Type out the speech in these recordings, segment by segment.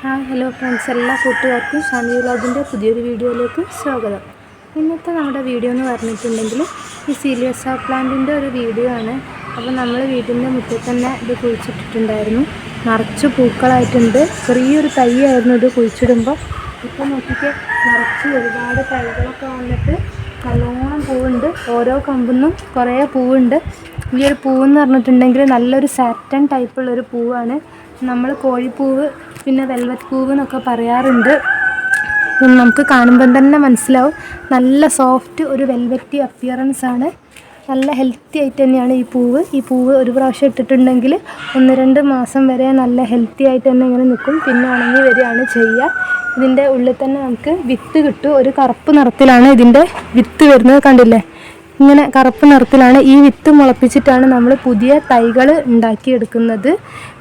Hi hello friends എല്ലാ കൂട്ടുകാർക്കും ഷാനി വ്ലോഗിന്റെ പുതിയൊരു വീഡിയോയിലേക്ക് സ്വാഗതം. ഇന്നത്തെ നമ്മുടെ വീഡിയോ എന്ന് പറഞ്ഞിട്ടുണ്ടെങ്കിൽ ഈ സീലിയസ് ആ പ്ലാന്റിന്റെ ഒരു വീഡിയോ ആണ്. അപ്പോൾ നമ്മൾ വീടിന്റെ മുറ്റത്ത് തന്നെ ഇത് കുഴിച്ചിട്ടിട്ടുണ്ടായിരുന്നു. നിറച്ച് പൂക്കളായിട്ടുണ്ട്. ചെറിയൊരു തൈയായിരുന്നു ഇത് കുഴിച്ചിടുമ്പോൾ. ഇപ്പോൾ നോക്കിയിട്ട് നിറച്ച് ഒരുപാട് തൈകളൊക്കെ വന്നിട്ട് നല്ലോണം പൂവുണ്ട്. ഓരോ കമ്പുന്നും കുറേ പൂവുണ്ട്. ഈ ഒരു പൂവെന്ന് പറഞ്ഞിട്ടുണ്ടെങ്കിൽ നല്ലൊരു സാറ്റൻ ടൈപ്പുള്ളൊരു പൂവാണ്. നമ്മൾ കോഴിപ്പൂവ് പിന്നെ വെൽവറ്റ് പൂവ് എന്നൊക്കെ പറയാറുണ്ട്. നമുക്ക് കാണുമ്പം തന്നെ മനസ്സിലാവും. നല്ല സോഫ്റ്റ് ഒരു വെൽവെറ്റി അപ്പിയറൻസ് ആണ്. നല്ല ഹെൽത്തി ആയിട്ട് തന്നെയാണ് ഈ പൂവ്. ഈ പൂവ് ഒരു പ്രാവശ്യം ഇട്ടിട്ടുണ്ടെങ്കിൽ ഒന്ന് രണ്ട് മാസം വരെ നല്ല ഹെൽത്തി ആയിട്ട് തന്നെ ഇങ്ങനെ നിൽക്കും. പിന്നെ ഉണങ്ങി വരികയാണ് ചെയ്യുക. ഇതിന്റെ ഉള്ളിൽ തന്നെ നമുക്ക് വിത്ത് കിട്ടും. ഒരു കറുപ്പ് നിറത്തിലാണ് ഇതിന്റെ വിത്ത് വരുന്നത് കണ്ടില്ലേ? ഇങ്ങനെ കറുപ്പ് നിറത്തിലാണ് ഈ വിത്ത് മുളപ്പിച്ചിട്ടാണ് നമ്മൾ പുതിയ തൈകൾ ഉണ്ടാക്കിയെടുക്കുന്നത്.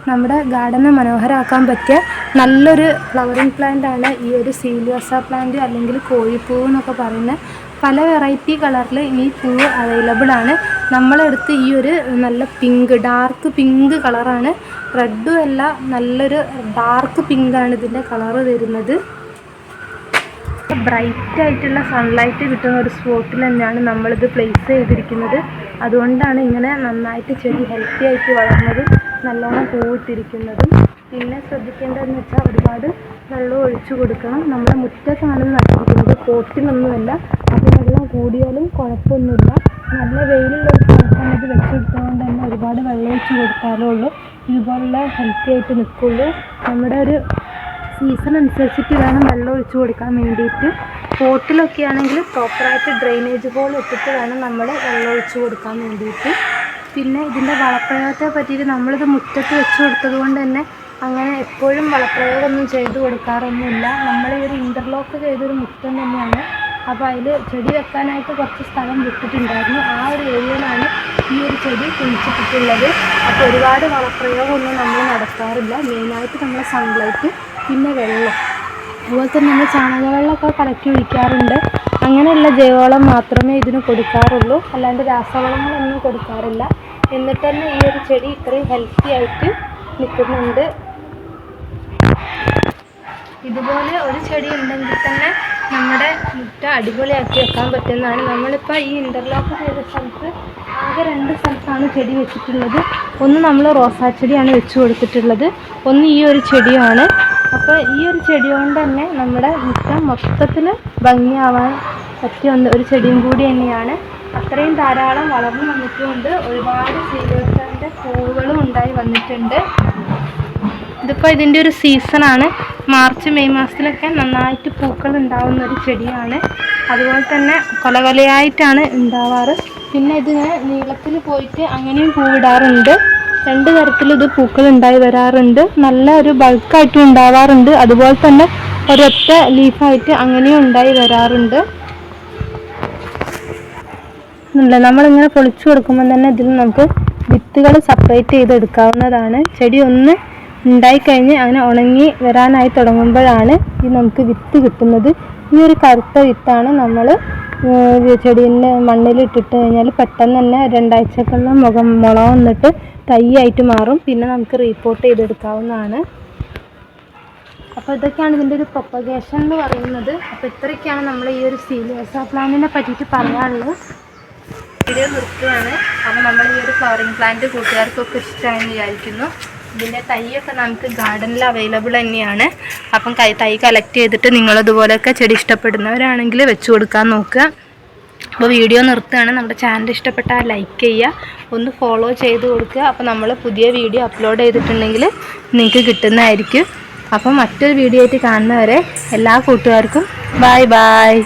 നമ്മുടെ ഗാർഡനെ മനോഹരമാക്കാൻ പറ്റിയ നല്ലൊരു ഫ്ലവറിങ് പ്ലാന്റ് ആണ് ഈ ഒരു സീലിയോസ പ്ലാന്റ് അല്ലെങ്കിൽ കോഴിപ്പൂ എന്നൊക്കെ പറയുന്ന പല വെറൈറ്റി കളറിൽ ഈ പൂവ് അവൈലബിൾ ആണ്. നമ്മളെടുത്ത് ഈ ഒരു നല്ല പിങ്ക് ഡാർക്ക് പിങ്ക് കളറാണ് റെഡും അല്ല നല്ലൊരു ഡാർക്ക് പിങ്കാണ് ഇതിന്റെ കളറ് വരുന്നത്. ബ്രൈറ്റ് ആയിട്ടുള്ള സൺലൈറ്റ് കിട്ടുന്ന ഒരു സ്പോട്ടിൽ തന്നെയാണ് നമ്മളിത് പ്ലേസ് ചെയ്തിരിക്കുന്നത്. അതുകൊണ്ടാണ് ഇങ്ങനെ നന്നായിട്ട് ചെടി ഹെൽത്തി ആയിട്ട് വളർന്നതും നല്ലോണം പൂവിട്ടിരിക്കുന്നതും. പിന്നെ ശ്രദ്ധിക്കേണ്ടതെന്ന് വെച്ചാൽ ഒരുപാട് വെള്ളം ഒഴിച്ചു കൊടുക്കണം. നമ്മുടെ മുറ്റത്താണ് നട്ടിരിക്കുന്നത് പോട്ടിലൊന്നുമല്ല അപ്പോൾ വെള്ളം കൂടിയാലും കുഴപ്പമൊന്നുമില്ല. നല്ല വെയിലുള്ള ഒരു സ്ഥലത്താണ് ഇത് വെച്ചെടുത്തതുകൊണ്ട് തന്നെ ഒരുപാട് വെള്ളം ഒഴിച്ചു കൊടുത്താലേ ഉള്ളൂ. ഇതുപോലുള്ള ഹെൽത്തി ആയിട്ട് നിൽക്കുള്ളൂ. നമ്മുടെ ഒരു സീസൺ അനുസരിച്ചിട്ട് വേണം വെള്ളം ഒഴിച്ചു കൊടുക്കാൻ വേണ്ടിയിട്ട്. പോട്ടിലൊക്കെ ആണെങ്കിൽ പ്രോപ്പറായിട്ട് ഡ്രെയിനേജ് പോലെ ഇട്ടിട്ട് വേണം നമ്മൾ വെള്ളം ഒഴിച്ചു കൊടുക്കാൻ വേണ്ടിയിട്ട്. പിന്നെ ഇതിന്റെ വളപ്രയോഗത്തെ പറ്റിയിട്ട് നമ്മളിത് മുറ്റത്ത് വെച്ച് കൊടുത്തത് കൊണ്ട് തന്നെ അങ്ങനെ എപ്പോഴും വളപ്രയോഗമൊന്നും ചെയ്ത് കൊടുക്കാറൊന്നുമില്ല. നമ്മൾ ഈ ഒരു ഇന്റർലോക്ക് ചെയ്തൊരു മുറ്റം തന്നെയാണ്. അപ്പോൾ അതിൽ ചെടി വെക്കാനായിട്ട് കുറച്ച് സ്ഥലം വിട്ടിട്ടുണ്ടായിരുന്നു. ആ ഒരു ഏരിയയിലാണ് ഈ ഒരു ചെടി കുഴിച്ചിട്ടിട്ടുള്ളത്. അപ്പോൾ ഒരുപാട് വളപ്രയോഗമൊന്നും നമ്മൾ നടത്താറില്ല. മെയിനായിട്ട് നമ്മൾ സൺലൈറ്റ് പിന്നെ വെള്ളം. അതുപോലെ തന്നെ നമ്മൾ ചാണകവെള്ളമൊക്കെ കലക്കി ഒഴിക്കാറുണ്ട്. അങ്ങനെയുള്ള ജൈവവളം മാത്രമേ ഇതിന് കൊടുക്കാറുള്ളൂ. അല്ലാണ്ട് രാസവളങ്ങളൊന്നും കൊടുക്കാറില്ല. എന്നിട്ട് തന്നെ ഈ ഒരു ചെടി ഇത്രയും ഹെൽത്തി ആയിട്ട് നിൽക്കുന്നുണ്ട്. ഇതുപോലെ ഒരു ചെടി ഉണ്ടെങ്കിൽ തന്നെ നമ്മുടെ മുറ്റ അടിപൊളിയാക്കി വെക്കാൻ പറ്റുന്നതാണ്. നമ്മളിപ്പോൾ ഈ ഇന്റർലോക്ക് ചെയ്ത സ്ഥലത്ത് ആകെ രണ്ട് സ്ഥലത്താണ് ചെടി വെച്ചിട്ടുള്ളത്. ഒന്ന് നമ്മൾ റോസാ ചെടിയാണ് വെച്ച് കൊടുത്തിട്ടുള്ളത്. ഒന്ന് ഈ ഒരു ചെടിയാണ്. അപ്പോൾ ഈ ഒരു ചെടി കൊണ്ട് തന്നെ നമ്മുടെ മുറ്റം മൊത്തത്തിൽ ഭംഗിയാവാൻ പറ്റിയ ഒരു ചെടിയും കൂടി തന്നെയാണ്. അത്രയും ധാരാളം വളർന്നു വന്നിട്ടുമുണ്ട് ഒരുപാട് സീരിയൽസിന്റെ പൂവുകളും ഉണ്ടായി വന്നിട്ടുണ്ട്. ഇതിപ്പോൾ ഇതിന്റെ ഒരു സീസണാണ് മാർച്ച് മെയ് മാസത്തിലൊക്കെ നന്നായിട്ട് പൂക്കൾ ഉണ്ടാവുന്ന ഒരു ചെടിയാണ്. അതുപോലെ തന്നെ കൊല കൊലയായിട്ടാണ് ഉണ്ടാവാറ്. പിന്നെ ഇതിന് നീളത്തിൽ പോയിട്ട് അങ്ങനെയും പൂവിടാറുണ്ട്. രണ്ട് തരത്തിൽ ഇത് പൂക്കൾ ഉണ്ടായി വരാറുണ്ട്. നല്ല ഒരു ബൾക്കായിട്ടും ഉണ്ടാവാറുണ്ട്. അതുപോലെ തന്നെ ഒരൊറ്റ ലീഫായിട്ട് അങ്ങനെയും ഉണ്ടായി വരാറുണ്ട്. ഇല്ല നമ്മളിങ്ങനെ പൊളിച്ചു കൊടുക്കുമ്പോൾ തന്നെ ഇതിൽ നമുക്ക് വിത്തുകൾ സെപ്പറേറ്റ് ചെയ്തെടുക്കാവുന്നതാണ്. ചെടി ഒന്ന് ഉണ്ടായിക്കഴിഞ്ഞ് അങ്ങനെ ഉണങ്ങി വരാനായി തുടങ്ങുമ്പോഴാണ് ഈ നമുക്ക് വിത്ത് കിട്ടുന്നത്. ഈ ഒരു കറുത്ത വിത്താണ് നമ്മൾ ചെടീന്റെ മണ്ണിൽ ഇട്ടിട്ട് കഴിഞ്ഞാൽ പെട്ടെന്ന് തന്നെ രണ്ടാഴ്ചക്കുള്ള മുഖം മുള വന്നിട്ട് തൈയായിട്ട് മാറും. പിന്നെ നമുക്ക് റീപ്പോർട്ട് ചെയ്തെടുക്കാവുന്നതാണ്. അപ്പോൾ ഇതൊക്കെയാണ് ഇതിന്റെ ഒരു പ്രൊപ്പഗേഷൻ എന്ന് പറയുന്നത്. അപ്പോൾ ഇത്രയൊക്കെയാണ് നമ്മൾ ഈ ഒരു സീലിയസ പ്ലാന്റിനെ പറ്റിയിട്ട് പറയാനുള്ളത്. വീഡിയോ നിർത്തുകയാണ് അപ്പോൾ നമ്മൾ ഈ ഒരു ഫ്ലവറിങ് പ്ലാന്റ് കൂട്ടുകാർക്കൊക്കെ ഇഷ്ടമായി വിചാരിക്കുന്നു. ഇതിന്റെ തൈയൊക്കെ നമുക്ക് ഗാർഡനിൽ അവൈലബിൾ തന്നെയാണ്. അപ്പം കൈ തൈ കളക്ട് ചെയ്തിട്ട് നിങ്ങളിതുപോലെയൊക്കെ ചെടി ഇഷ്ടപ്പെടുന്നവരാണെങ്കിൽ വെച്ച് കൊടുക്കാൻ നോക്കുക. അപ്പോൾ വീഡിയോ നിർത്തുകയാണ്. നമ്മുടെ ചാനൽ ഇഷ്ടപ്പെട്ടാൽ ലൈക്ക് ചെയ്യുക. ഒന്ന് ഫോളോ ചെയ്ത് കൊടുക്കുക. അപ്പോൾ നമ്മൾ പുതിയ വീഡിയോ അപ്ലോഡ് ചെയ്തിട്ടുണ്ടെങ്കിൽ നിങ്ങൾക്ക് കിട്ടുന്നതായിരിക്കും. അപ്പം മറ്റൊരു വീഡിയോ ആയിട്ട് കാണുന്നവരെ എല്ലാ കൂട്ടുകാർക്കും ബായ് ബായ്